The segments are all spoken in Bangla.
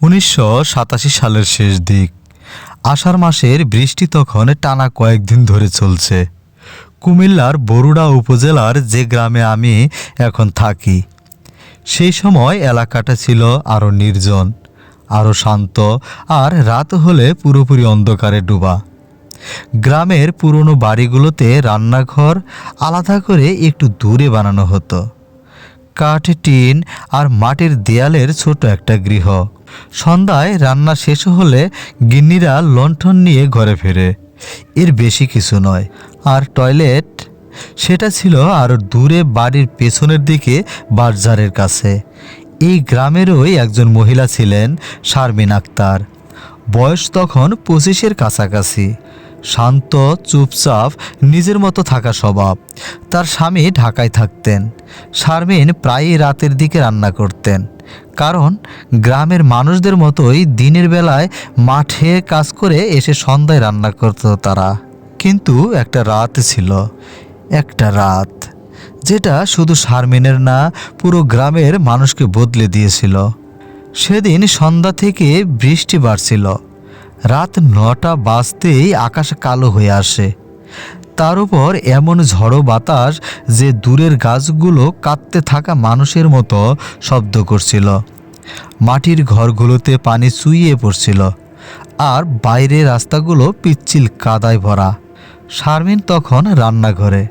উনিশশো সাতাশি সালের শেষ দিক। আষাঢ় মাসের বৃষ্টি তখন টানা কয়েকদিন ধরে চলছে। কুমিল্লার বরুড়া উপজেলার যে গ্রামে আমি এখন থাকি, সেই সময় এলাকাটা ছিল আরও নির্জন আরও শান্ত আর রাত হলে পুরোপুরি অন্ধকারে ডুবা। গ্রামের পুরনো বাড়িগুলোতে রান্নাঘর আলাদা করে একটু দূরে বানানো হতো। কাঠ, টিন আর মাটির দেয়ালের ছোট একটা গৃহ। সন্ধ্যায় রান্না শেষ হলে গিন্নিরা লণ্ঠন নিয়ে ঘরে ফেরে। এর বেশি কিছু নয়। আর টয়লেট, সেটা ছিল আরও দূরে বাড়ির পেছনের দিকে বাজারের কাছে। এই গ্রামেরই একজন মহিলা ছিলেন, শারমিন আক্তার। বয়স তখন পঁচিশের কাছাকাছি। শান্ত, চুপচাপ, নিজের মতো থাকা স্বভাব। তার স্বামী ঢাকায় থাকতেন। শারমিন প্রায়ই রাতের দিকে রান্না করতেন। কারণ গ্রামের মানুষদের মতোই দিনের বেলায় মাঠে কাজ করে এসে সন্ধ্যায় রান্না করত তারা। কিন্তু একটা রাত ছিল, একটা রাত, যেটা শুধু শারমিনের না, পুরো গ্রামের মানুষকে বদলে দিয়েছিল। সেদিন সন্ধ্যা থেকে বৃষ্টি বাড়ছিল। রাত নটা বাজতেই আকাশ কালো হয়ে আসে। তার উপর এমন ঝড়ো বাতাস যে দূরের গাছগুলো কাঁদতে থাকা মানুষের মতো শব্দ করছিল। মাটির ঘরগুলোতে পানি চুইয়ে পড়ছিল আর বাইরে রাস্তাগুলো পিচ্ছিল কাদায় ভরা। শারমিন তখন রান্নাঘরে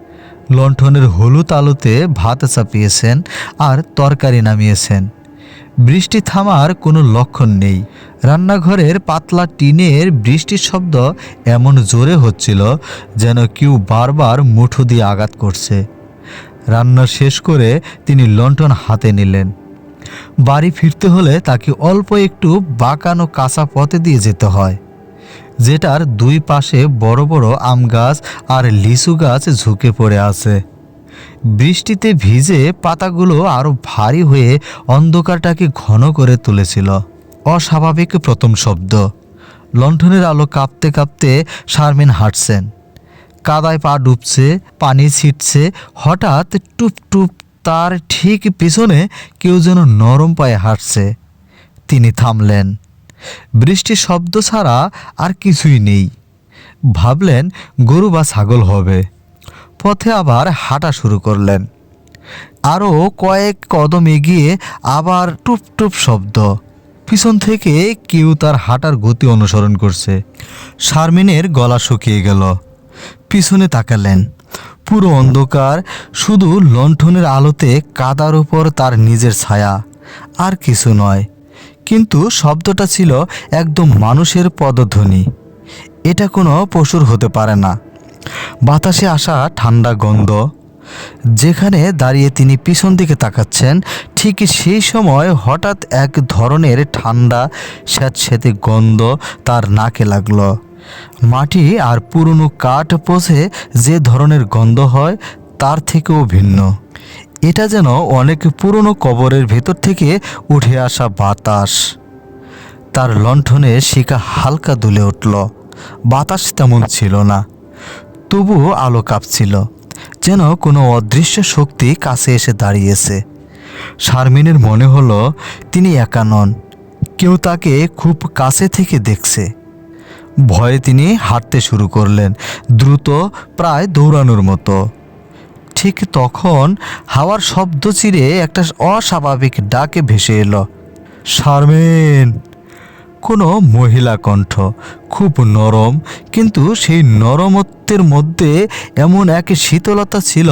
লণ্ঠনের হলুদ আলোতে ভাত চাপিয়েছেন আর তরকারি নামিয়েছেন। বৃষ্টি থামার কোনো লক্ষণ নেই। রান্নাঘরের পাতলা টিনের বৃষ্টির শব্দ এমন জোরে হচ্ছিল যেন কেউ বারবার মুঠো দিয়ে আঘাত করছে। রান্না শেষ করে তিনি লণ্ঠন হাতে নিলেন। বাড়ি ফিরতে হলে তাকে অল্প একটু বাঁকানো কাঁচা পথে দিয়ে যেতে হয়, যেটার দুই পাশে বড় বড় আম গাছ আর লিচু গাছ ঝুঁকে পড়ে আছে। বৃষ্টিতে ভিজে পাতাগুলো আরও ভারী হয়ে অন্ধকারটাকে ঘন করে তুলেছিল। অস্বাভাবিক প্রথম শব্দ। লণ্ঠনের আলো কাঁপতে কাঁপতে শারমিন হাঁটছেন। কাদায় পা ডুবছে, পানি ছিটছে, হঠাৎ টুপ টুপ তার ঠিক পিছনে কেউ যেন নরম পায়ে হাঁটছে। তিনি থামলেন। বৃষ্টির শব্দ ছাড়া আর কিছুই নেই। ভাবলেন, গরু বা ছাগল হবে। পথে আবার হাঁটা শুরু করলেন। আরও কয়েক কদম এগিয়ে আবার টুপ টুপ শব্দ। পিছন থেকে কেউ তার হাঁটার গতি অনুসরণ করছে। শারমিনের গলা শুকিয়ে গেল। পিছনে তাকালেন। পুরো অন্ধকার, শুধু লণ্ঠনের আলোতে কাদার উপর তার নিজের ছায়া। আর কিছু নয়, কিন্তু শব্দটা ছিল একদম মানুষের পদধ্বনি। এটা কোনো পশুর হতে পারে না। বাতাসে আসা ঠান্ডা গন্ধ, যেখানে দাঁড়িয়ে তিনি পিছন দিকে তাকাচ্ছেন, ঠিক সেই সময় হঠাৎ এক ধরনের ঠান্ডা, স্যাঁতস্যাঁতে গন্ধ তার নাকে লাগল। মাটি আর পুরনো কাঠ পচে যে ধরনের গন্ধ হয়, তার থেকেও ভিন্ন। এটা যেন অনেক পুরনো কবরের ভেতর থেকে উঠে আসা বাতাস। তার লণ্ঠনে শিকা হালকা দুলে উঠল। বাতাস তেমন ছিল না। তবুও আলো কাঁপছিল, যেন কোনো অদৃশ্য শক্তি কাছে এসে দাঁড়িয়েছে। শারমিনের মনে হলো, তিনি একা নন, কেউ তাকে খুব কাছে থেকে দেখছে। ভয়ে তিনি হাঁটতে শুরু করলেন, দ্রুত প্রায় দৌড়ানোর মতো। ঠিক তখন হাওয়ার শব্দ চিরে একটা অস্বাভাবিক ডাকে ভেসে এলো, শারমিন! কোনো মহিলা কণ্ঠ, খুব নরম, কিন্তু সেই নরমত্বের মধ্যে এমন এক শীতলতা ছিল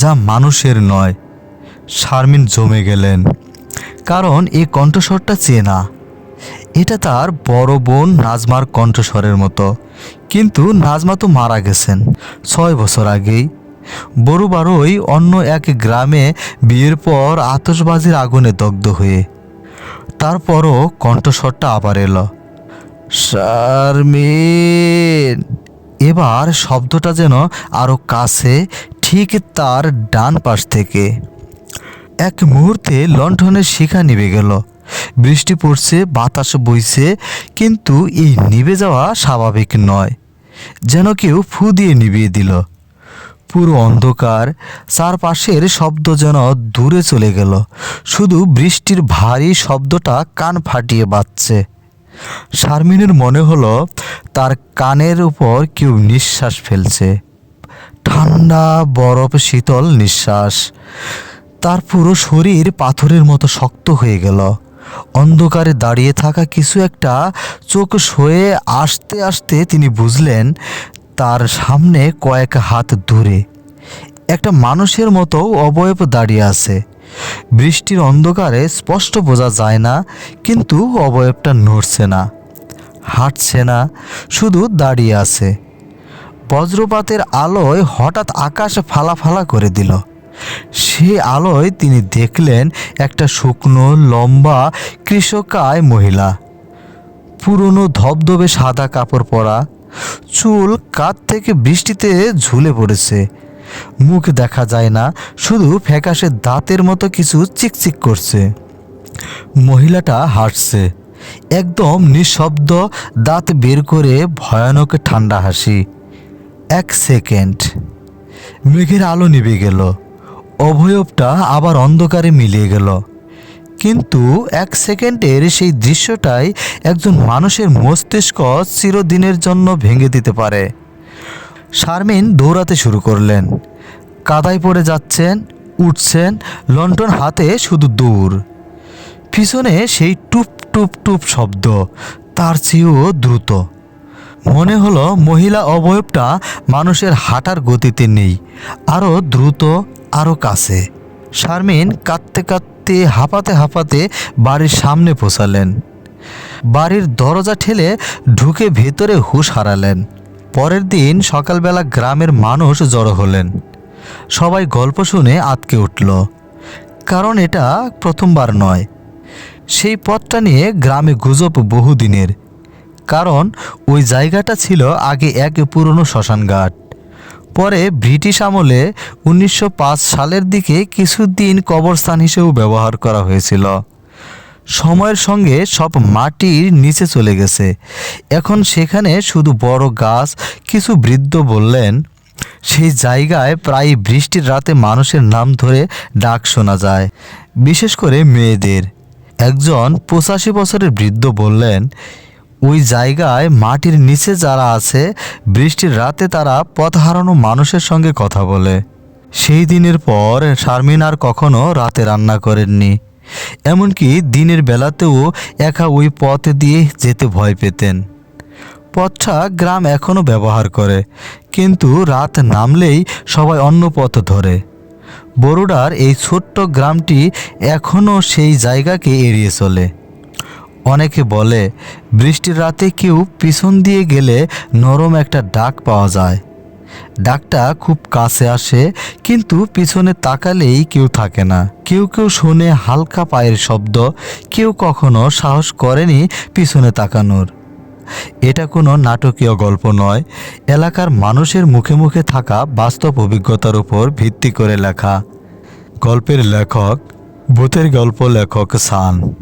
যা মানুষের নয়। শারমিন জমে গেলেন, কারণ এই কণ্ঠস্বরটা চেনা। এটা তার বড় বোন নাজমার কণ্ঠস্বরের মতো। কিন্তু নাজমা তো মারা গেছেন, ছয় বছর আগেই। বড়বারই অন্য এক গ্রামে বিয়ের পর আতসবাজির আগুনে দগ্ধ হয়ে তারপরও কণ্ঠস্বরটা আবার এলো। শারমিন! এবার শব্দটা যেন আরও কাছে, ঠিক তার ডান পাশ থেকে। এক মুহূর্তে লণ্ঠনের শিখা নিভে গেল। বৃষ্টি পড়ছে, বাতাস বইছে, কিন্তু এই নিভে যাওয়া স্বাভাবিক নয়। যেন কেউ ফু দিয়ে নিভিয়ে দিল। পুরো অন্ধকার, চারপাশের শব্দ যেন দূরে চলে গেল। শুধু বৃষ্টির ভারী শব্দটা কান ফাটিয়ে বাজছে। শারমিনের মনে হলো, তার কানের উপর কেউ নিঃশ্বাস ফেলছে। ঠান্ডা, বরফ, শীতল নিঃশ্বাস। তার পুরো শরীর পাথরের মতো শক্ত হয়ে গেল। অন্ধকারে দাঁড়িয়ে থাকা কিছু একটা চোখ সয়ে আসতে আসতে তিনি বুঝলেন তার সামনে কয়েক হাত দূরে একটা মানুষের মতো অবয়ব দাঁড়িয়ে আছে। বৃষ্টির অন্ধকারে স্পষ্ট বোঝা যায় না, কিন্তু অবয়বটা নড়ছে না, হাঁটছে না, শুধু দাঁড়িয়ে আছে। বজ্রপাতের আলোয় হঠাৎ আকাশ ফালা ফালা করে দিল। সে আলোয় তিনি দেখলেন একটা শুকনো, লম্বা, কৃষকায় মহিলা। পুরনো ধবধবে সাদা কাপড় পরা চুল কাত থেকে বৃষ্টিতে ঝুলে পড়েছে। মুখ দেখা যায় না, শুধু ফ্যাকাশে দাঁতের মতো কিছু চিকচিক করছে। মহিলাটা হাসছে। একদম নিঃশব্দ দাঁত বের করে ভয়ানক ঠান্ডা হাসি। এক সেকেন্ড। মেঘের আলো নিভে গেল। অবয়বটা আবার অন্ধকারে মিলিয়ে গেল। কিন্তু এক সেকেন্ডের সেই দৃশ্যটাই একজন মানুষের মস্তিষ্ক চিরদিনের জন্য ভেঙে দিতে পারে। শারমিন দৌড়াতে শুরু করলেন। কাদায় পড়ে যাচ্ছেন, উঠছেন লন্ঠন হাতে শুধু দৌড়। পিছনে সেই টুপ টুপ টুপ শব্দ, তার চেয়েও দ্রুত। মনে হলো মহিলা অবয়বটা মানুষের হাঁটার গতিতে নেই আরও দ্রুত আরও কাছে। শারমিন কাঁদতে কাঁদতে হাঁপাতে হাঁপাতে বাড়ির সামনে পৌঁছালেন। বাড়ির দরজা ঠেলে ঢুকে ভেতরে হুশ হারালেন। পরের দিন সকালবেলা গ্রামের মানুষ জড়ো হলেন। সবাই গল্প শুনে আতকে উঠল। কারণ এটা প্রথমবার নয়। সেই পথটা নিয়ে গ্রামে গুজব বহুদিনের। কারণ ওই জায়গাটা ছিল আগে এক পুরনো শ্মশানঘাট। পরে ব্রিটিশ আমলে উনিশশো পাঁচ সালের দিকে কিছুদিন কবরস্থান হিসেবেও ব্যবহার করা হয়েছিল। সময়ের সঙ্গে সব মাটির নিচে চলে গেছে। এখন সেখানে শুধু বড় গাছ, কিছু বৃদ্ধ বললেন। সেই জায়গায় প্রায় বৃষ্টির রাতে মানুষের নাম ধরে ডাক শোনা যায়, বিশেষ করে মেয়েদের। একজন পঁচাশি বছরের বৃদ্ধ বললেন ওই জায়গায় মাটির নিচে যারা আছে, বৃষ্টির রাতে তারা পথ হারানো মানুষের সঙ্গে কথা বলে। সেই দিনের পর শারমিন আর কখনো রাতে রান্না করেননি। এমনকি দিনের বেলাতেও একা ওই পথ দিয়ে যেতে ভয় পেতেন। পথটা গ্রাম এখনও ব্যবহার করে, কিন্তু রাত নামলেই সবাই অন্য পথ ধরে। বরুডার এই ছোট্ট গ্রামটি এখনও সেই জায়গাকে এড়িয়ে চলে। অনেকে বলে, বৃষ্টির রাতে কেউ পিছন দিয়ে গেলে নরম একটা ডাক পাওয়া যায়। ডাকটা খুব কাছে আসে, কিন্তু পিছনে তাকালেই কেউ থাকে না। কেউ কেউ শোনে হালকা পায়ের শব্দ, কেউ কখনো সাহস করেনি পিছনে তাকানোর। এটা কোনো নাটকীয় গল্প নয়, এলাকার মানুষের মুখে মুখে থাকা বাস্তব অভিজ্ঞতার উপর ভিত্তি করে লেখা। গল্পের লেখক, ভূতের গল্প লেখক সান।